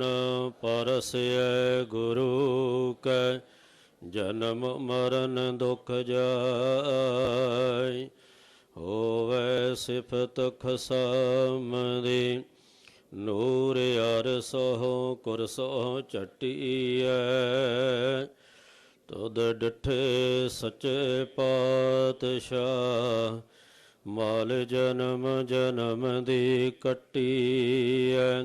ਨ ਪਰਸੈ ਗੁਰੂ ਕੈ, ਜਨਮ ਮਰਨ ਦੁਖ ਜਾਇ ਹੋਵੇ ਸਿਫਤ ਖਸਮਦੀ, ਨੂਰ ਅਰਸੋ ਕੁਰਸੋ ਚਟੀਐ ਤੁਧ ਡਿਠੇ ਸੱਚੇ ਪਾਤਸ਼ਾਹ, ਮਾਲ ਜਨਮ ਜਨਮ ਦੀ ਕੱਟੀਐ।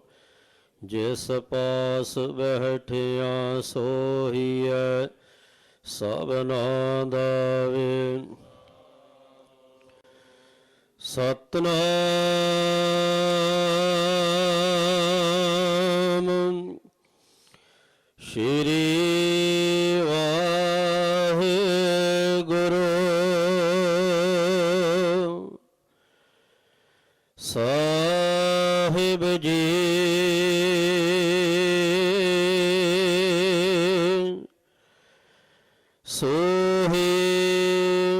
ਜਿਸ ਪਾਸ ਬੈਠਿਆ ਸੋਹੀਐ ਸਭਨਾ ਦਾ ਵੇ ਸਤਨਾਮ ਸੋਹੇ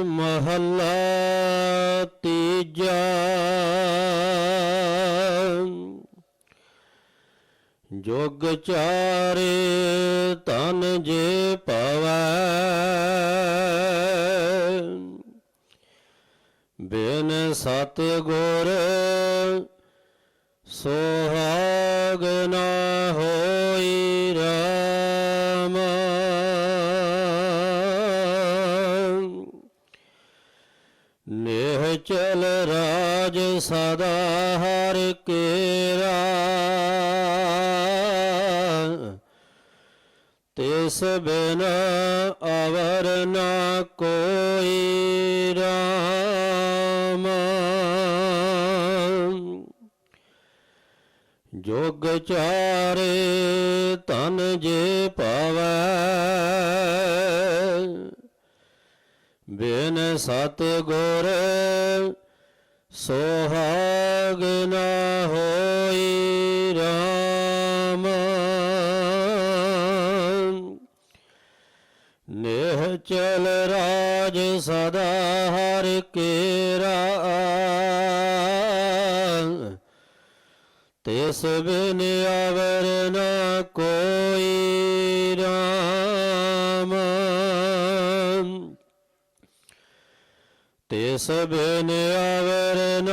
ਮਹੱਲਾ ਤੀਜਾ। ਜੋਗ ਚਾਰੇ ਤਨ ਜੇ ਪਵੈ ਬਿਨ ਸਤ ਗੁਰ ਸੋਹਾਗ ਤਿਸ ਬਿਨ ਅਵਰ ਨਾ ਕੋਈ ਰਾਮ। ਜੋਗ ਚਾਰੇ ਤਨ ਜੇ ਪਾਵੈ, ਬਿਨ ਸਤ ਗੁਰ ਸੋਹਾਗ ਨਾ ਹੋਈ। ਨੇਹ ਚਲ ਰਾਜ ਸਦਾ ਹਰ ਕੇਰਾ ਤਿਸ ਬਿਨ ਅਵਰ ਨ ਕੋਈ ਰਾਮ। ਤਿਸ ਬਿਨ ਅਵਰ ਨ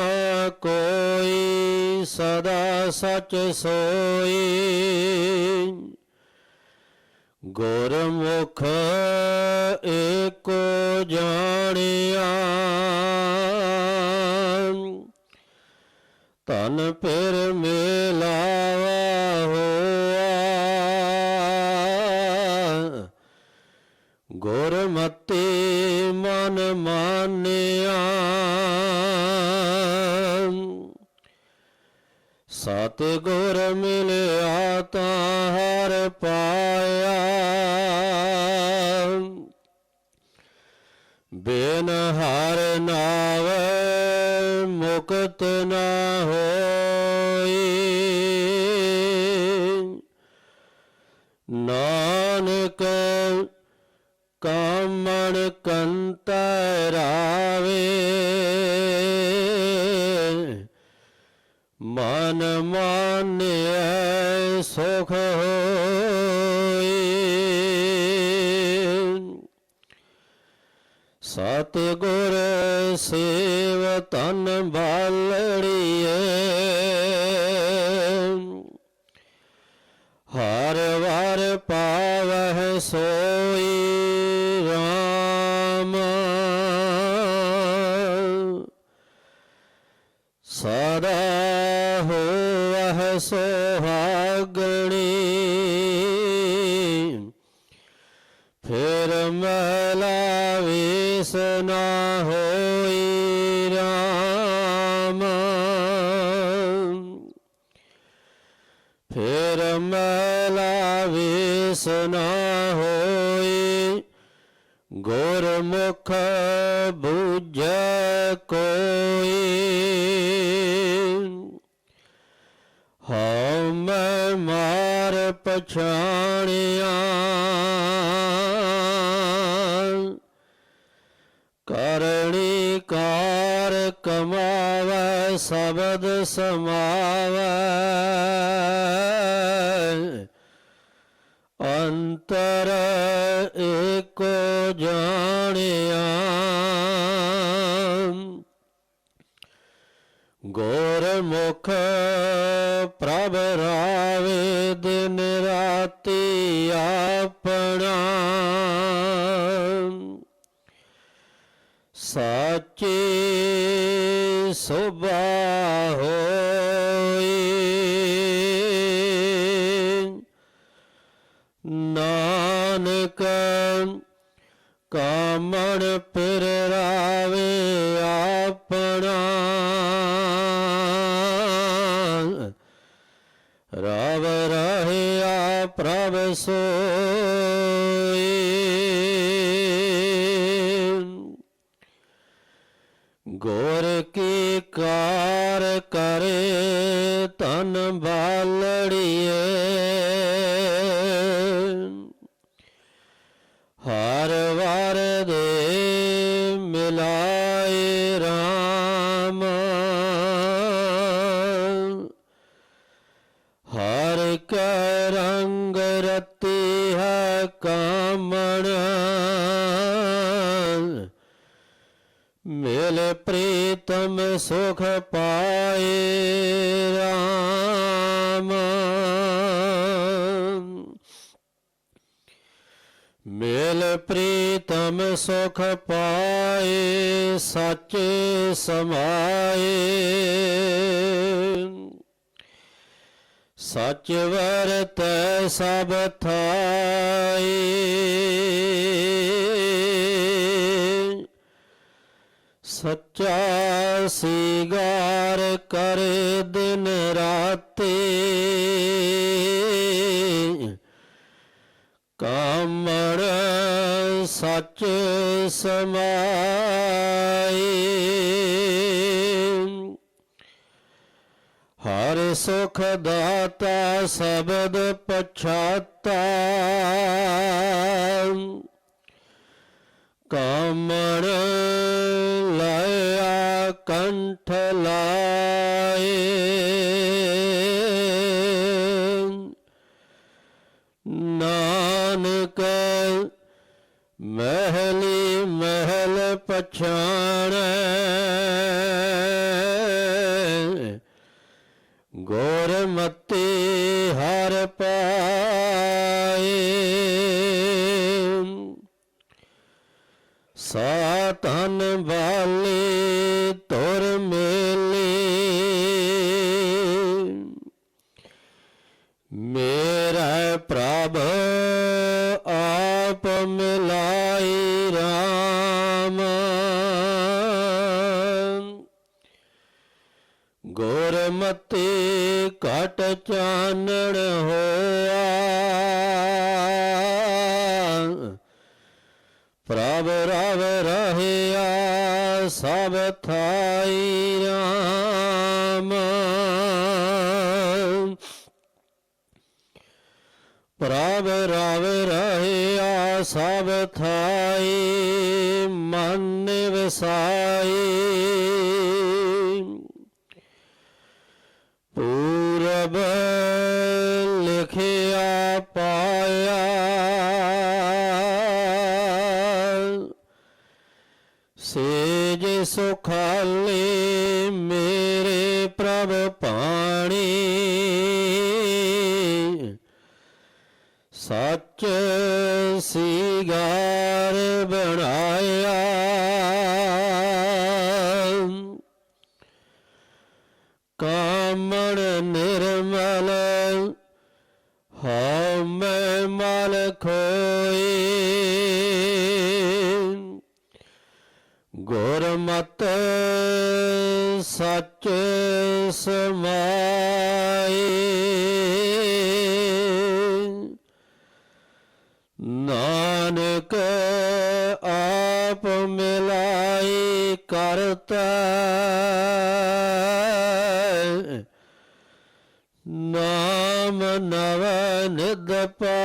ਕੋਈ ਸਦਾ ਸਚ ਸੋਈ। ਗੁਰਮੁਖ ਏਕੋ ਜਾਣਿਆ। ਤਨ ਫਿਰ ਮੇਲਾਵਾ ਹੋਆ। ਗੁਰਮਤਿ ਮਨ ਮਾਨਿਆ। ਸਤ ਗੁਰ ਮਿਲਿਆ ਮੁਕਤ ਨਾ ਹੋਈ। ਨਾਨਕ ਕਾਮਣ ਕੰਤਰਾਵੇ ਮਨ ਮਾਨਿਐ ਸੁਖ ਹੋ ਸਤ ਗੁਰ ਸੇਵ ਤਨ ਬਾਲੜੀਏ। ਹਰ ਵਾਰ ਪਾਵਹਿ ਸੋਈ ਰਾਮ। ਸਦਾ ਹੋਵਹਿ ਸੁਹਾਗਣੀ। ਵਿਸ ਨਾ ਹੋਈ ਰਾਮ। ਫਿਰ ਮੈਲਾ ਵੇਸ ਨਾ ਹੋਈ, ਗੁਰਮੁਖ ਬੂਝੈ ਕੋਈ। ਹਉ ਮੈਂ ਮਾਰ ਪਛਾਣਿਆ ਸ਼ਬਦ ਸਮਾਵੈ। ਅੰਤਰ ਏਕੋ ਜਾਣਿਆ। ਗੁਰਮੁਖ ਪ੍ਰਭ ਰਾਵੇ ਦਿਨ ਰਾਤੀ ਆਪਣਾ। ਸਾਚੇ ਸੁਭਾ ਹੋਈ। ਨਾਨਕ ਕਾਮਣ ਪਿਰ ਰਾਵੇ ਆਪਣਾ। ਰਵ ਰਹਿਆ ਪ੍ਰਭ ਸੋਈ। ਮੇਲ ਪ੍ਰੀਤਮ ਸੁਖ ਪਾਏ ਸੱਚ ਸਮਾਏ। ਸੱਚ ਵਰਤੈ ਸਭ ਥਾਈ ਸੱਚਾ ਸੀਗਾਰ ਕਰੇ ਦਿਨ ਸੱਚ ਸਮਾਈ ਹਰ ਸੁਖ ਦਾਤਾ ਸ਼ਬਦ ਪਛਾਤਾ। ਕਾਮਣ ਲਾਇਆ ਕੰਠ ਲਾਏ ਪਛਾਣੈ। ਗੁਰਮਤਿ ਹਰ ਪਾਏ ਗੁਰਮਤਿ ਘਟ ਚਾਨਣ ਹੋਆ। ਪ੍ਰਭ ਰਵ ਰਹਿਆ ਸਭ ਥਾਈ RAM ਪ੍ਰਭ ਰਵ ਰਹਿਆ ਸਭ ਥਾਈ ਮਨ ਵਸਾਈ। ਸੇਜ ਸੁਖਾਲੇ ਮੇਰੇ ਪ੍ਰਭ ਪਾਣੀ। ਸੱਚ ਸਿਗਾਰ ਬਣਾਇਆ। ਕਾਮਣ ਨਿਰਮਲ ਹਉ ਮੈਂ ਮਲ ਖੋਈ ਗੁਰਮਤ ਸੱਚ ਸਮਾਏ। ਨਾਨਕ ਆਪ ਮਿਲਾਏ ਕਰਤਾ। ਨਾਮ ਨਵ ਨਿਦ ਪਾਏ।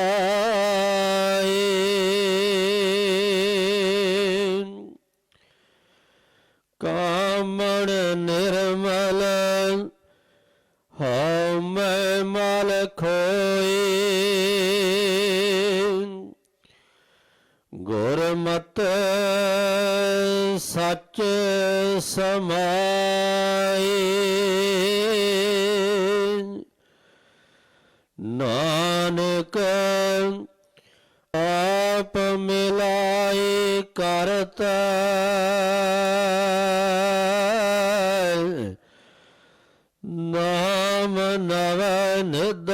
ਸਮਾਏ। ਨਾਨਕ ਆਪ ਮਿਲਾਏ ਕਰਤਾ। ਨਾਮ ਨਵ ਨਿਦ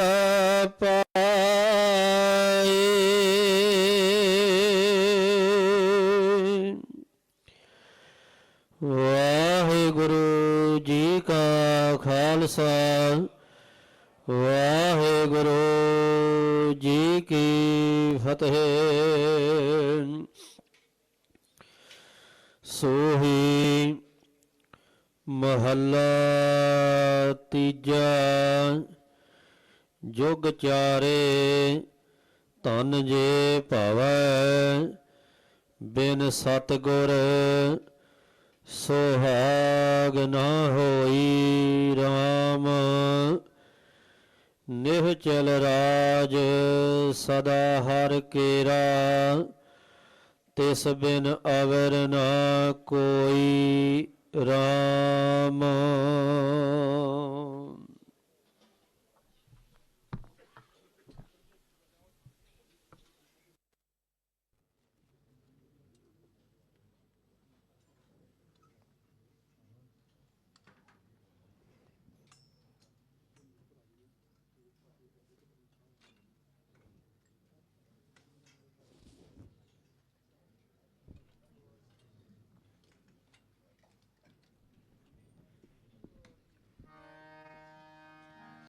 ਕੀ ਫਤਿਹ ਸੋਹੀ ਮਹੱਲਾ ਤੀਜਾ ਜੁਗ ਚਾਰੇ ਤਨ ਜੇ ਭਾਵੈ ਬਿਨ ਸਤਗੁਰ ਸੁਹਾਗ ਨਾ ਹੋਈ RAM ਚਲ ਰਾਜ ਸਦਾ ਹਰ ਕੇਰਾ। ਤਿਸ ਬਿਨ ਅਵਰ ਨਾ ਕੋਈ ਰਾਮ।